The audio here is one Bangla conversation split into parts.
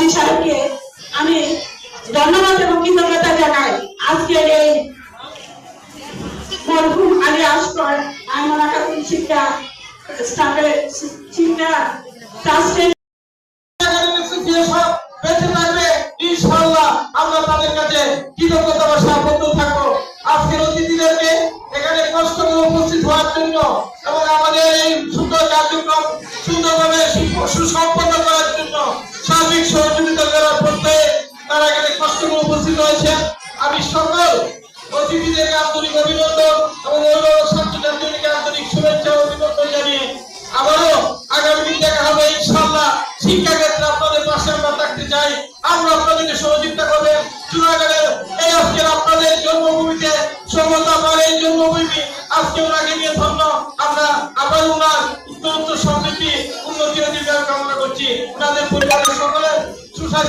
গাজী সাহেবকে আমি ধন্যবাদ এবং কৃতজ্ঞতা জানাই। এই মরহুম আলী শিক্ষা শিক্ষা অতিথিদেরকে এখানে উপস্থিত হওয়ার জন্য এবং আমাদের এই সুন্দর সুসম্পন্ন সহযোগিতা আন্তরিক অভিনন্দন আন্তরিক শুভেচ্ছা ও আবারও আগামী দেখা হবে, ইনশাআল্লাহ। শিক্ষা ক্ষেত্রে আপনাদের পাশে আমরা থাকতে চাই। আমরা আপনাদেরকে সহযোগিতা করবেন। চুনাগড়ের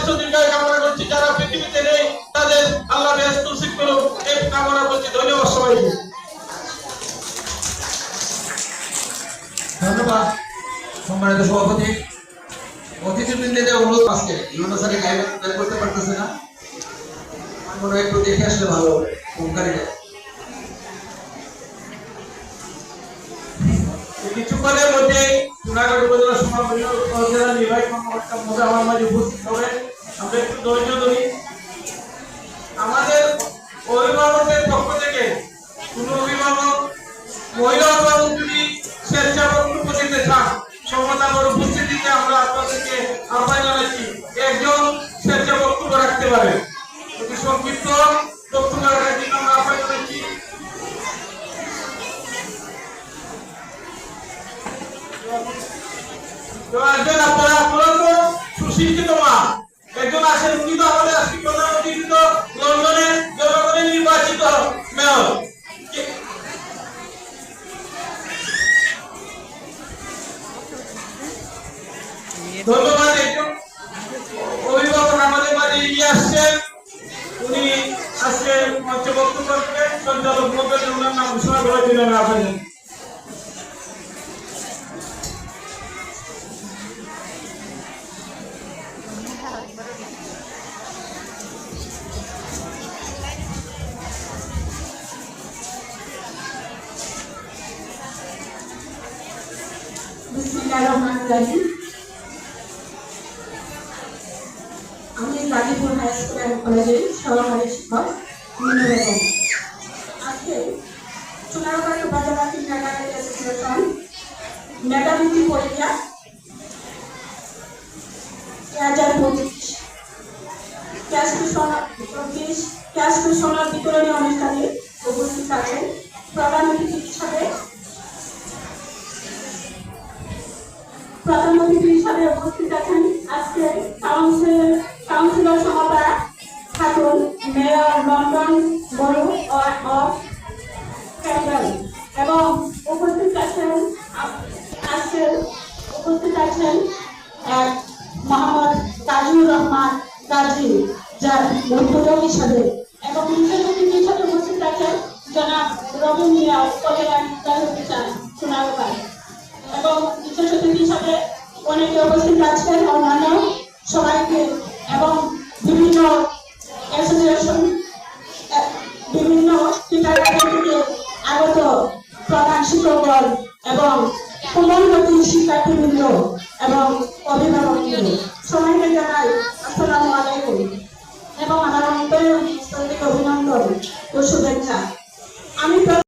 সুস্বাস্থ্য দীর্ঘায়ু কামনা করছি। যারা পৃথিবীতে নেই, তাদের আল্লাহ ব্যস্ত শিখ করুক। এই কামনা করছি। ধন্যবাদ সবাইকে। ধন্যবাদ। সম্মানিত সভাপতি। অতিথিবৃন্দের অনুরোধ আজকে। ইউনো স্যারের গাইড করতে পারতেছে না। আমার একটু দেখে আসলে ভালো হবে। ওমকারীটা কিছুক্ষণের মধ্যে চুনাগড় উপজেলা উপজেলা নির্বাহী কর্মকর্তা মধ্যে আমার মাঝে উপস্থিত হবে। আমরা একটু ধৈর্য ধরি। আমাদের অভিভাবকের পক্ষ থেকে কোন অভিভাবক, মহিলা অভিভাবক যদি স্বেচ্ছা বক্তব্য দিতে চান সমতার উপস্থিতিতে আমরা আপনাদেরকে আহ্বান জানাচ্ছি, একজন স্বেচ্ছা বক্তব্য রাখতে পারে সংক্ষিপ্ত বক্তব্য রাখার আপনারা আপনারা সুশিক্ষিত মা একজন আছেন উনি তো আমাদের আজকে প্রধানমন্ত্রী লন্ডনে জনগণের নির্বাচিত মেয়র। ধন্যবাদ অভিভাবক আমাদের মাঝে এগিয়ে আসছেন। উনি আজকে মঞ্চে বক্তব্য রাখবেন। সঞ্চালক মন্ডলী ওনার নাম ঘোষণা করার জন্য আমি শিক্ষক মিনু বেগম আজকে চুনারুবাড়ি উপজেলা কিন্ডারগার্টেন অ্যাসোসিয়েশন মেধাবৃত্তি পরীক্ষা দুই হাজার পঁচিশ। ক্যাশ ক্যাশ সোনার বিতরণী অনুষ্ঠানে অতিথি হিসাবে উপস্থিত আছেন আজকে council, councillor Samata Khatun mayor London borough of capital. এবং উপস্থিত আছেন, আজকে উপস্থিত আছেন এক মোহাম্মদ কাজীর রহমান কাজী, যার উদ্বোধক হিসাবে এবং বিশেষ অতিথি হিসাবে উপস্থিত আছেন জনাব রবি মিয়া নির্বাহী অফিসার এবং বিশেষ অতিথি হিসাবে অনেকে উপস্থিত আছেন, অন্যান্য সবাইকে, এবং বিভিন্ন অ্যাসোসিয়েশন বিভিন্ন টিকাকারী থেকে আগত প্রধান শিক্ষকগণ এবং কোমলমতি শিক্ষার্থীবৃন্দ এবং অভিভাবকবৃন্দ। সবাইকে জানাই আসসালামু আলাইকুম। এবং আমার অন্তরের অভিনন্দন ও শুভেচ্ছা। আমি